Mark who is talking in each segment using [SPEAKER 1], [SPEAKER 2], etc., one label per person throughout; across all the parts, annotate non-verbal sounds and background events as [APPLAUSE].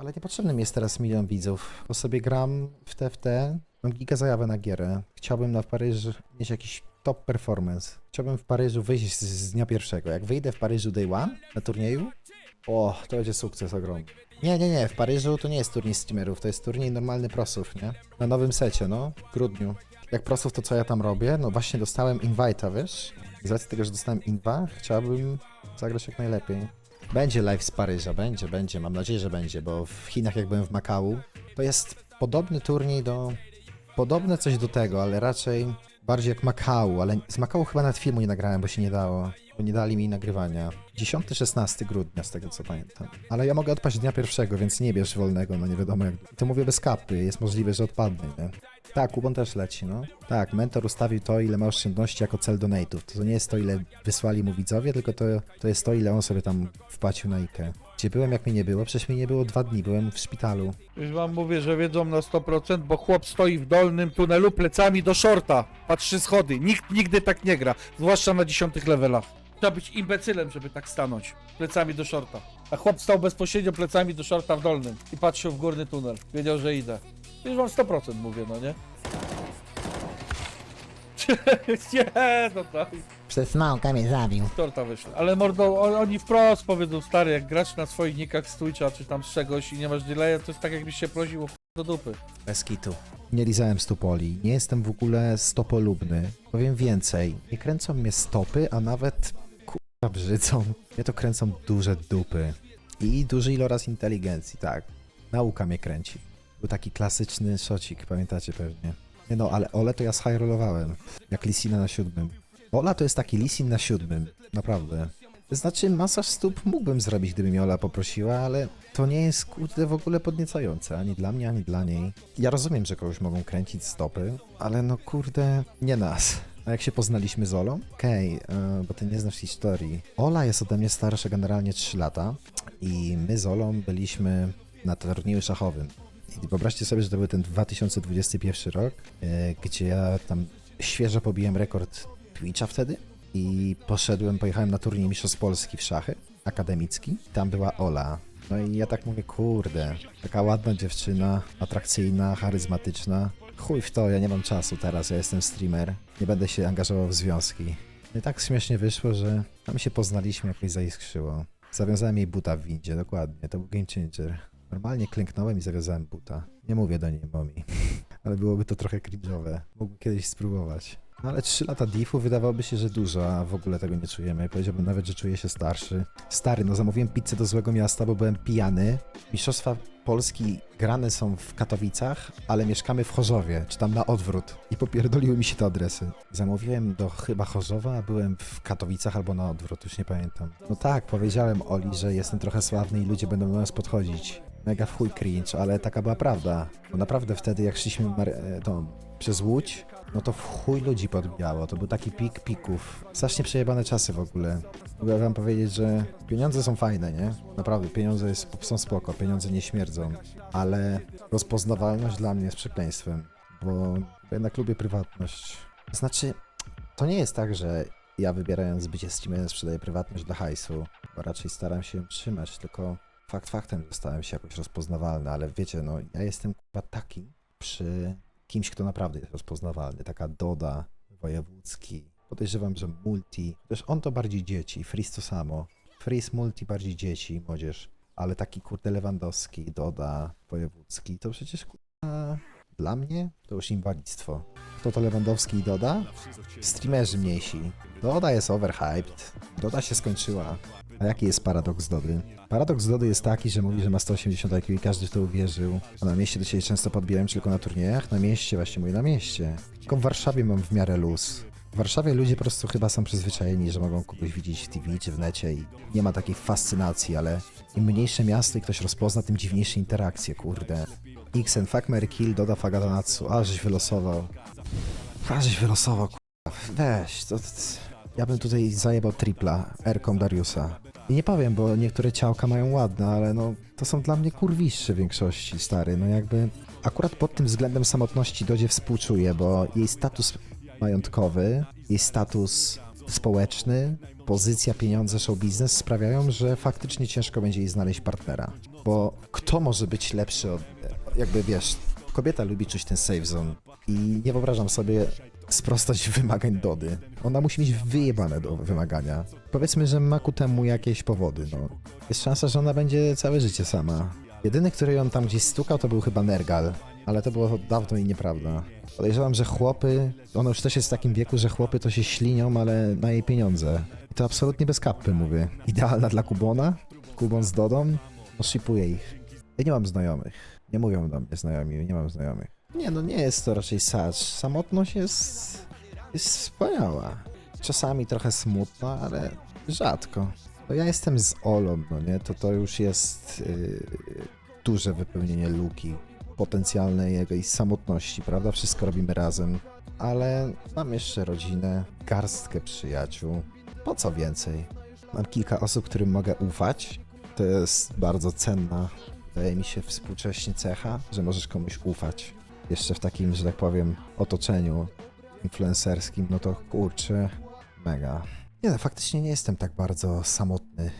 [SPEAKER 1] Ale niepotrzebny mi jest teraz milion widzów, bo sobie gram w TFT, mam giga zajawę na gierę. Chciałbym na Paryż mieć jakiś top performance. Chciałbym w Paryżu wyjść z, z dnia pierwszego. Jak wyjdę w Paryżu day one na turnieju, o, to będzie sukces ogromny. Nie, nie, nie, w Paryżu to nie jest turniej streamerów, to jest turniej normalny prosów, nie? Na nowym secie, no, w grudniu. Jak prosów to co ja tam robię? No właśnie dostałem invite'a, wiesz? Z racji tego, że dostałem inwa, chciałbym zagrać jak najlepiej. Będzie live z Paryża, będzie, będzie, mam nadzieję, że będzie, bo w Chinach jak byłem w Makau, to jest podobny turniej do... Podobne coś do tego, ale raczej bardziej jak Makau, ale z Makau chyba nawet filmu nie nagrałem, bo się nie dało, bo nie dali mi nagrywania. 10-16 grudnia, z tego co pamiętam. Ale ja mogę odpaść dnia pierwszego, więc nie bierz wolnego, no nie wiadomo jak... To mówię bez kapy, jest możliwe, że odpadnę, nie? Tak, Kubon też leci, no. Tak, mentor ustawił to, ile ma oszczędności jako cel donate'ów. To nie jest to, ile wysłali mu widzowie, tylko to, to jest to, ile on sobie tam wpłacił na IKE. Gdzie byłem, jak mnie nie było? Przecież mnie nie było dwa dni, byłem w szpitalu.
[SPEAKER 2] Już wam mówię, że wiedzą na 100%, bo chłop stoi w dolnym tunelu plecami do shorta. Patrzy schody. Nikt nigdy tak nie gra, zwłaszcza na dziesiątych levelach. Trzeba być imbecylem, żeby tak stanąć. Plecami do shorta. A chłop stał bezpośrednio plecami do shorta w dolnym i patrzył w górny tunel. Wiedział, że idę. Już wam 100% mówię, no nie? [LAUGHS] nie, no tak.
[SPEAKER 3] Przez smoka mnie zabił.
[SPEAKER 2] Torta wyszła. Ale mordo, oni wprost powiedzą, stary, jak grać na swoich nikach z Twitcha czy tam z czegoś i nie masz delaya, to jest tak jakbyś się prosił o ch- do dupy.
[SPEAKER 1] Bez kitu. Nie lizałem stopoli, nie jestem w ogóle stopolubny. Powiem więcej, nie kręcą mnie stopy, a nawet kurwa brzydzą. Mnie to kręcą duże dupy. I duży iloraz inteligencji, tak. Nauka mnie kręci. Był taki klasyczny szocik, pamiętacie pewnie. Nie no, ale Ole to ja zhajrolowałem, jak Lisina na siódmym. Ola to jest taki Lisin na siódmym, naprawdę. Znaczy, masaż stóp mógłbym zrobić, gdyby mnie Ola poprosiła, ale to nie jest kurde w ogóle podniecające, ani dla mnie, ani dla niej. Ja rozumiem, że kogoś mogą kręcić stopy, ale no kurde, nie nas. A jak się poznaliśmy z Olą? Okej, e, bo ty nie znasz historii. Ola jest ode mnie starsza generalnie 3 lata i my z Olą byliśmy na turnieju szachowym. I wyobraźcie sobie, że to był ten 2021 rok, e, gdzie ja tam świeżo pobiłem rekord Twitcha wtedy i poszedłem, pojechałem na turniej Mistrzostw Polski w szachy, akademicki. Tam była Ola. No i ja tak mówię, kurde, taka ładna dziewczyna, atrakcyjna, charyzmatyczna. Chuj w to, ja nie mam czasu teraz, ja jestem streamer, nie będę się angażował w związki. No i tak śmiesznie wyszło, że tam się poznaliśmy, jakoś zaiskrzyło. Zawiązałem jej buta w windzie, dokładnie, to był game changer. Normalnie klęknąłem i zawiązałem buta. Nie mówię do niej momi, [LAUGHS] ale byłoby to trochę cringe'owe. Mógłbym kiedyś spróbować. No ale 3 lata diffu wydawałoby się, że dużo, a w ogóle tego nie czujemy. Powiedziałbym nawet, że czuję się starszy. Stary, no zamówiłem pizzę do złego miasta, bo byłem pijany. Mistrzostwa Polski grane są w Katowicach, ale mieszkamy w Chorzowie, czy tam na odwrót. I popierdoliły mi się te adresy. Zamówiłem do chyba Chorzowa, a byłem w Katowicach albo na odwrót, już nie pamiętam. No tak, powiedziałem Oli, że jestem trochę sławny i ludzie będą do nas podchodzić. Mega w chuj cringe, ale taka była prawda. Bo naprawdę wtedy, jak szliśmy mar- e, przez Łódź, no to w chuj ludzi podbijało. To był taki pik pików. Strasznie przejebane czasy w ogóle. Mogę wam powiedzieć, że pieniądze są fajne, nie? Naprawdę, pieniądze jest, są spoko, pieniądze nie śmierdzą. Ale rozpoznawalność dla mnie jest przekleństwem, bo jednak lubię prywatność. Znaczy, to nie jest tak, że ja wybierając bycie streamerem sprzedaję prywatność dla hajsu, bo raczej staram się ją trzymać, tylko fakt faktem, że stałem się jakoś rozpoznawalny, ale wiecie, no ja jestem chyba taki przy kimś, kto naprawdę jest rozpoznawalny. Taka Doda, Wojewódzki. Podejrzewam, że Multi. Też on to bardziej dzieci, Freeze to samo. Freeze, Multi bardziej dzieci, młodzież. Ale taki kurde Lewandowski, Doda, Wojewódzki, to przecież kurwa dla mnie to już inwalidztwo. Kto to Lewandowski i Doda? Streamerzy mniejsi. Doda jest overhyped. Doda się skończyła. A jaki jest paradoks Dody? Paradoks Dody jest taki, że mówi, że ma 180 IQ i każdy w to uwierzył. A na mieście do siebie często podbijałem czy tylko na turniejach. Na mieście, właśnie mówię, na mieście. Tylko w Warszawie mam w miarę luz. W Warszawie ludzie po prostu chyba są przyzwyczajeni, że mogą kogoś widzieć w TV czy w necie i nie ma takiej fascynacji, ale im mniejsze miasto i ktoś rozpozna, tym dziwniejsze interakcje, kurde. Xen, fuck, Mary kill, Doda, Fagadanatsu. A, żeś wylosował. A, żeś wylosował, kurwa. Weź, to, to, Ja bym tutaj zajebał tripla, Erką Dariusa. I nie powiem, bo niektóre ciałka mają ładne, ale no, to są dla mnie kurwiszcze w większości, stary. No jakby, akurat pod tym względem samotności Dodzie współczuję, bo jej status majątkowy, jej status społeczny pozycja, pieniądze, show biznes sprawiają, że faktycznie ciężko będzie jej znaleźć partnera. Bo kto może być lepszy od, jakby wiesz, kobieta lubi czuć ten safe zone i nie wyobrażam sobie sprostać wymagań Dody. Ona musi mieć wyjebane do wymagania. Powiedzmy, że ma ku temu jakieś powody, no. Jest szansa, że ona będzie całe życie sama. Jedyny, który ją tam gdzieś stukał, to był chyba Nergal, ale to było dawno i nieprawda. Podejrzewam, że chłopy, ona już też jest w takim wieku, że chłopy to się ślinią, ale na jej pieniądze. I to absolutnie bez kapy, mówię. Idealna dla Kubona, Kubon z Dodą, shipuję ich. Ja nie mam znajomych. Nie mówią do mnie znajomi, nie mam znajomych. Nie, no nie jest to raczej sacz. Samotność jest, jest wspaniała. Czasami trochę smutna, ale rzadko. No ja jestem z Olą, no nie? To to już jest yy, duże wypełnienie luki potencjalnej jakiejś samotności, prawda? Wszystko robimy razem. Ale mam jeszcze rodzinę, garstkę przyjaciół. Po co więcej? Mam kilka osób, którym mogę ufać. To jest bardzo cenna, wydaje mi się, współcześnie cecha, że możesz komuś ufać. Jeszcze w takim, że tak powiem, otoczeniu influencerskim, no to kurczę, mega. Nie no, faktycznie nie jestem tak bardzo samotny,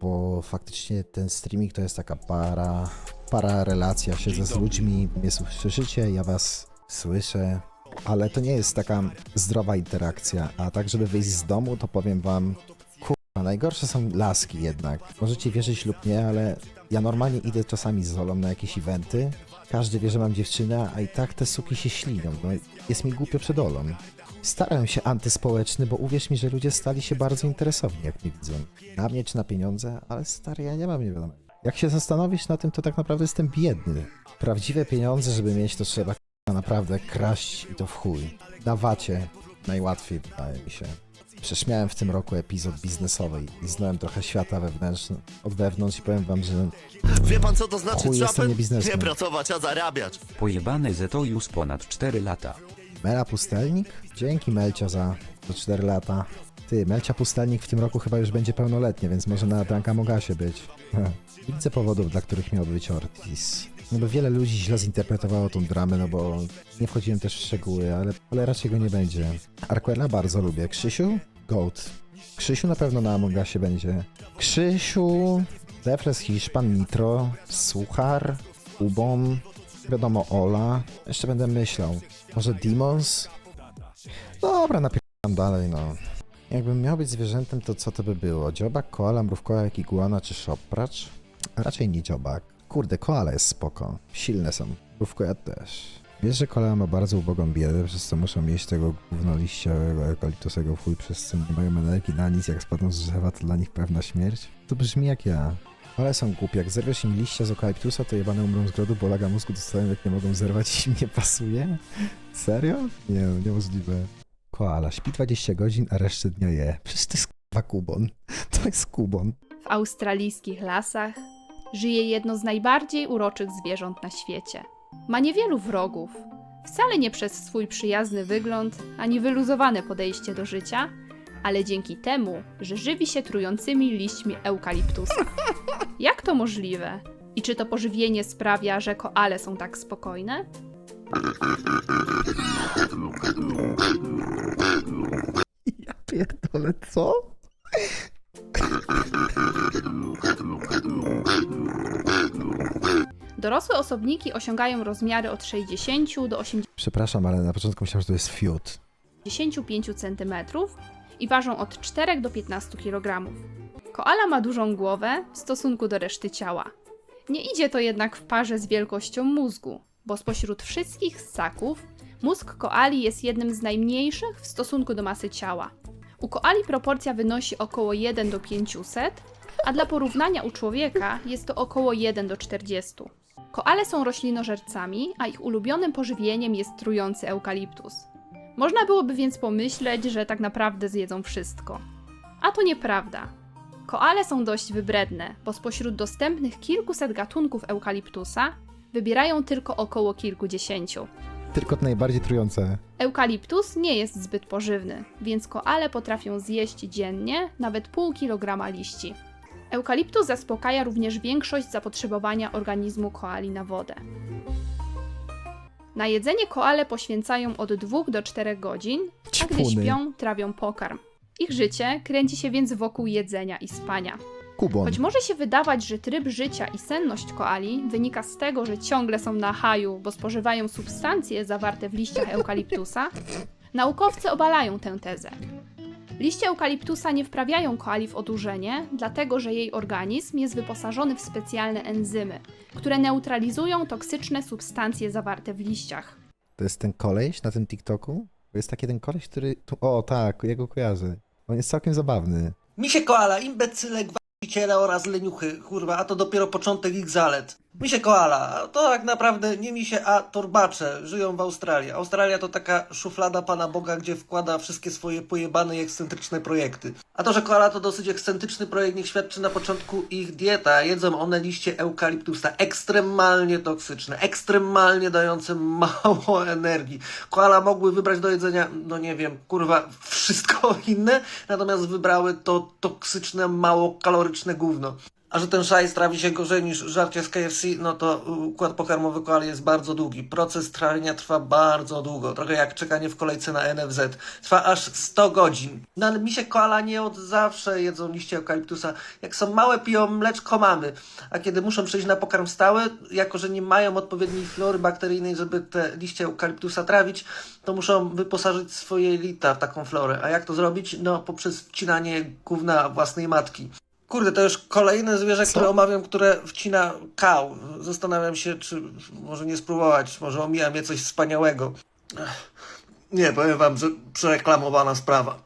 [SPEAKER 1] bo faktycznie ten streaming to jest taka para, para relacja, siedzę z ludźmi, mnie słyszycie, ja was słyszę, ale to nie jest taka zdrowa interakcja, a tak żeby wyjść z domu, to powiem wam, kurwa, najgorsze są laski jednak. Możecie wierzyć lub nie, ale ja normalnie idę czasami z Zolą na jakieś eventy, każdy wie, że mam dziewczynę, a i tak te suki się ślinią, no jest mi głupio przed Olą. Starałem się antyspołeczny, bo uwierz mi, że ludzie stali się bardzo interesowni, jak mnie widzą. Na mnie czy na pieniądze, ale stary, ja nie mam nie wiadomo. Jak się zastanowić na tym, to tak naprawdę jestem biedny. Prawdziwe pieniądze, żeby mieć, to trzeba naprawdę kraść i to w chuj. Dawacie najłatwiej, wydaje mi się. Przecież miałem w tym roku epizod biznesowy i znałem trochę świata wewnętrzny, od wewnątrz i powiem wam, że
[SPEAKER 4] Wie pan co to znaczy
[SPEAKER 1] Chuj, jestem
[SPEAKER 4] trapen?
[SPEAKER 1] nie biznesmen.
[SPEAKER 4] Nie pracować, a zarabiać.
[SPEAKER 5] Pojebany Zeto już ponad 4 lata.
[SPEAKER 1] Mela Pustelnik? Dzięki Melcia za, za 4 lata. Ty, Melcia Pustelnik w tym roku chyba już będzie pełnoletnia, więc może na Branka Mogasie być. Nie [LAUGHS] Widzę powodów, dla których miał być Ortiz. No bo wiele ludzi źle zinterpretowało tą dramę, no bo nie wchodziłem też w szczegóły, ale, ale raczej go nie będzie. Arquela bardzo lubię. Krzysiu? Goat. Krzysiu na pewno na Amogasie będzie. Krzysiu, Defres Hiszpan, Nitro, Suchar, Ubon, wiadomo Ola. Jeszcze będę myślał. Może Demons? Dobra, napieram dalej, no. Jakbym miał być zwierzętem, to co to by było? Dziobak, koala, mrówkołak, iguana czy szopracz? Raczej nie dziobak. Kurde, koala jest spoko. Silne są. Mrówkołak też. Wiesz, że koala ma bardzo ubogą biedę, przez co muszą jeść tego gównoliściowego eukaliptusowego w chuj, przez co nie mają energii na nic, jak spadną z drzewa, to dla nich pewna śmierć? To brzmi jak ja. Ale są głupie, jak zerwiesz im liścia z eukaliptusa, to jebane umrą z grodu, bo laga mózgu dostają, jak nie mogą zerwać i im nie pasuje? Serio? Nie, no, niemożliwe. Koala, śpi 20 godzin, a resztę dnia je. Przecież to jest kubon. To jest kubon.
[SPEAKER 6] W australijskich lasach żyje jedno z najbardziej uroczych zwierząt na świecie. Ma niewielu wrogów, wcale nie przez swój przyjazny wygląd ani wyluzowane podejście do życia, ale dzięki temu, że żywi się trującymi liśćmi eukaliptusa. [LAUGHS] Jak to możliwe? I czy to pożywienie sprawia, że koale są tak spokojne?
[SPEAKER 1] Ja pierdolę, co?
[SPEAKER 6] Dorosłe osobniki osiągają rozmiary od 60 do
[SPEAKER 1] Przepraszam, ale na początku myślałem, że to jest fiut.
[SPEAKER 6] 85 cm i ważą od 4 do 15 kg. Koala ma dużą głowę w stosunku do reszty ciała. Nie idzie to jednak w parze z wielkością mózgu, bo spośród wszystkich ssaków mózg koali jest jednym z najmniejszych w stosunku do masy ciała. U koali proporcja wynosi około 1 do 500, a dla porównania u człowieka jest to około 1 do 40. Koale są roślinożercami, a ich ulubionym pożywieniem jest trujący eukaliptus. Można byłoby więc pomyśleć, że tak naprawdę zjedzą wszystko. A to nieprawda. Koale są dość wybredne, bo spośród dostępnych kilkuset gatunków eukaliptusa wybierają tylko około kilkudziesięciu.
[SPEAKER 1] Tylko te najbardziej trujące.
[SPEAKER 6] Eukaliptus nie jest zbyt pożywny, więc koale potrafią zjeść dziennie nawet pół kilograma liści. Eukaliptus zaspokaja również większość zapotrzebowania organizmu koali na wodę. Na jedzenie koale poświęcają od 2 do 4 godzin, a gdy
[SPEAKER 1] Ćpuny.
[SPEAKER 6] śpią, trawią pokarm. Ich życie kręci się więc wokół jedzenia i spania.
[SPEAKER 1] Kubon.
[SPEAKER 6] Choć może się wydawać, że tryb życia i senność koali wynika z tego, że ciągle są na haju, bo spożywają substancje zawarte w liściach eukaliptusa, naukowcy obalają tę tezę. Liście eukaliptusa nie wprawiają koali w odurzenie, dlatego że jej organizm jest wyposażony w specjalne enzymy, które neutralizują toksyczne substancje zawarte w liściach.
[SPEAKER 1] To jest ten koleś na tym TikToku? To jest taki ten koleś, który... tu- O, tak, ja go kojarzę. On jest całkiem zabawny.
[SPEAKER 7] Misie koala, imbecyle, gwałciciele oraz leniuchy, kurwa, a to dopiero początek ich zalet. Misie koala, to tak naprawdę nie misie, a torbacze, żyją w Australii. Australia to taka szuflada Pana Boga, gdzie wkłada wszystkie swoje pojebane i ekscentryczne projekty. A to, że koala to dosyć ekscentryczny projekt, niech świadczy na początku ich dieta. Jedzą one liście eukaliptusa, ekstremalnie toksyczne, ekstremalnie dające mało energii. Koala mogły wybrać do jedzenia, no nie wiem, kurwa, wszystko inne, natomiast wybrały to toksyczne, mało kaloryczne gówno. A że ten szajs trawi się gorzej niż żarcie z KFC, no to układ pokarmowy koali jest bardzo długi. Proces trawienia trwa bardzo długo, trochę jak czekanie w kolejce na NFZ. Trwa aż 100 godzin. No ale mi się koala nie od zawsze jedzą liście eukaliptusa. Jak są małe, piją mleczko mamy. A kiedy muszą przejść na pokarm stały, jako że nie mają odpowiedniej flory bakteryjnej, żeby te liście eukaliptusa trawić, to muszą wyposażyć swoje lita w taką florę. A jak to zrobić? No poprzez wcinanie gówna własnej matki. Kurde, to już kolejne zwierzę,
[SPEAKER 1] Co?
[SPEAKER 7] które omawiam, które wcina kał. Zastanawiam się, czy może nie spróbować, może omija mnie coś wspaniałego. Ech, Nie, powiem wam, że przereklamowana sprawa.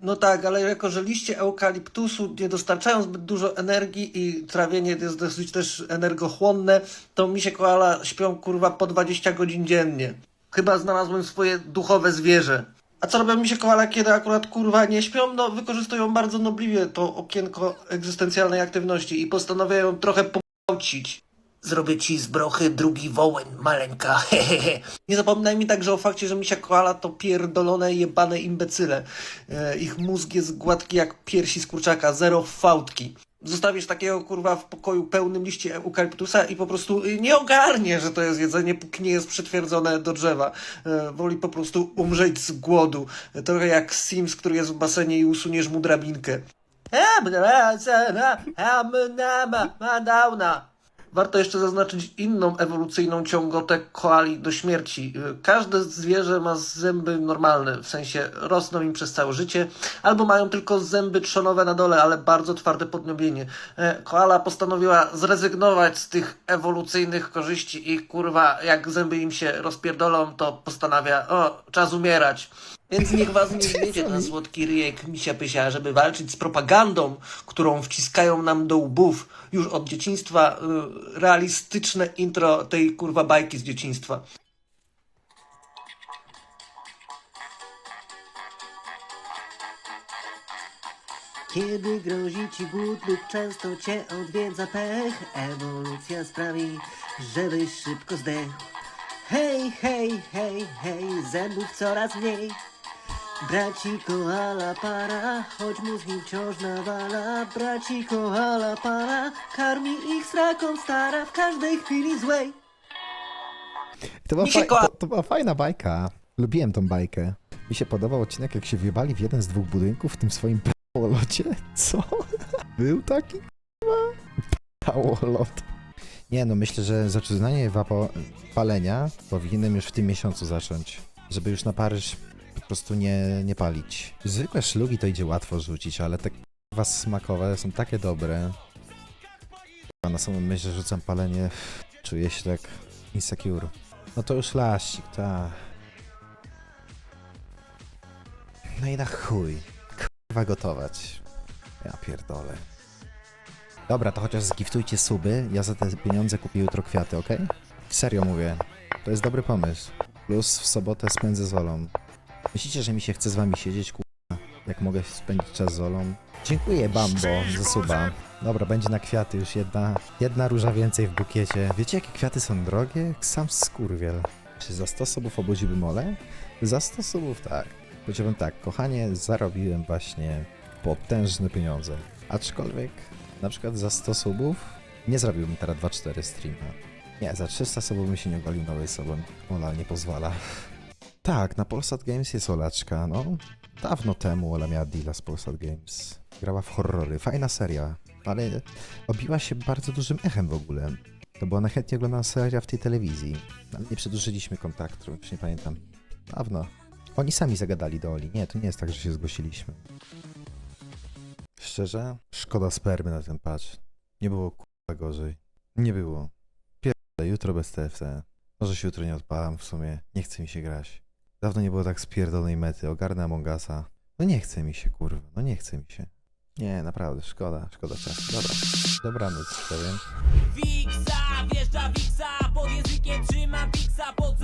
[SPEAKER 7] No tak, ale jako, że liście eukaliptusu nie dostarczają zbyt dużo energii i trawienie jest dosyć też energochłonne, to mi się koala śpią kurwa po 20 godzin dziennie. Chyba znalazłem swoje duchowe zwierzę. A co robią mi się koala, kiedy akurat kurwa nie śpią? No wykorzystują bardzo nobliwie to okienko egzystencjalnej aktywności i postanawiają trochę pogwałcić. Zrobię ci z brochy drugi wołeń, maleńka, [LAUGHS] hehehe. Nie zapominaj mi także o fakcie, że misia koala to pierdolone, jebane imbecyle. E, ich mózg jest gładki jak piersi z kurczaka, zero fałdki. Zostawisz takiego kurwa w pokoju pełnym liści eukaliptusa i po prostu y, nie ogarnie, że to jest jedzenie, póki nie jest przytwierdzone do drzewa. E, Woli po prostu umrzeć z głodu. Trochę jak Sims, który jest w basenie i usuniesz mu drabinkę. Warto jeszcze zaznaczyć inną ewolucyjną ciągotę koali do śmierci. Każde zwierzę ma zęby normalne, w sensie rosną im przez całe życie, albo mają tylko zęby trzonowe na dole, ale bardzo twarde podniebienie. E, Koala postanowiła zrezygnować z tych ewolucyjnych korzyści i kurwa, jak zęby im się rozpierdolą, to postanawia, o, czas umierać. Więc niech was nie zwiedzie ten słodki ryjek misia pysia, żeby walczyć z propagandą, którą wciskają nam do łbów już od dzieciństwa y, realistyczne intro tej kurwa bajki z dzieciństwa.
[SPEAKER 8] Kiedy grozi ci głód lub często cię odwiedza pech, ewolucja sprawi, żebyś szybko zdechł. Hej, hej, hej, hej, zębów coraz mniej. Braci koala para, choć mózg im wciąż nawala. Braci koala para, karmi ich sraką stara w każdej chwili złej.
[SPEAKER 1] To była,
[SPEAKER 7] koła-
[SPEAKER 1] to, to była fajna bajka. Lubiłem tą bajkę. Mi się podobał odcinek, jak się wjebali w jeden z dwóch budynków w tym swoim pałolocie. [LAUGHS] Co? Był taki pałolot. Nie no, myślę, że zaczynanie wapo- palenia powinienem już w tym miesiącu zacząć. Żeby już na Paryż po prostu nie, nie palić. Zwykłe szlugi to idzie łatwo rzucić, ale te was smakowe są takie dobre. A na samą myśl, że rzucam palenie, czuję się tak insecure. No to już lasik, ta. No i na chuj. Kurwa gotować. Ja pierdolę. Dobra, to chociaż zgiftujcie suby. Ja za te pieniądze kupię jutro kwiaty, ok? Serio mówię. To jest dobry pomysł. Plus w sobotę spędzę z Olą. Myślicie, że mi się chce z wami siedzieć, kurwa? Jak mogę spędzić czas z Olą? Dziękuję, Bambo, za suba. Dobra, będzie na kwiaty już jedna, jedna róża więcej w bukiecie. Wiecie, jakie kwiaty są drogie? Sam skurwiel. Czy za 100 subów obudziłbym Olę? Za 100 subów tak. Powiedziałbym tak, kochanie, zarobiłem właśnie potężne pieniądze. Aczkolwiek na przykład za 100 subów nie zrobiłbym teraz 2-4 streama. Nie, za 300 subów mi się nie ogolił nowej sobą. Ola nie pozwala. Tak, na Polsat Games jest Olaczka, no. Dawno temu Ola miała deala z Polsat Games. Grała w horrory. Fajna seria, ale obiła się bardzo dużym echem w ogóle. To była najchętniej oglądana seria w tej telewizji. Ale nie przedłużyliśmy kontaktu, już nie pamiętam. Dawno. Oni sami zagadali do Oli. Nie, to nie jest tak, że się zgłosiliśmy. Szczerze? Szkoda spermy na ten patch. Nie było kurwa gorzej. Nie było. Pierdolę, jutro bez TFT. Może się jutro nie odpalam w sumie. Nie chce mi się grać. Dawno nie było tak spierdolonej mety. Ogarnę Among Usa. No nie chce mi się, kurwa. No nie chce mi się. Nie, naprawdę, szkoda, szkoda czasu. Dobra. Dobranoc, powiem.
[SPEAKER 9] Wiksa, wjeżdża Wiksa, pod językiem trzyma Wiksa, pod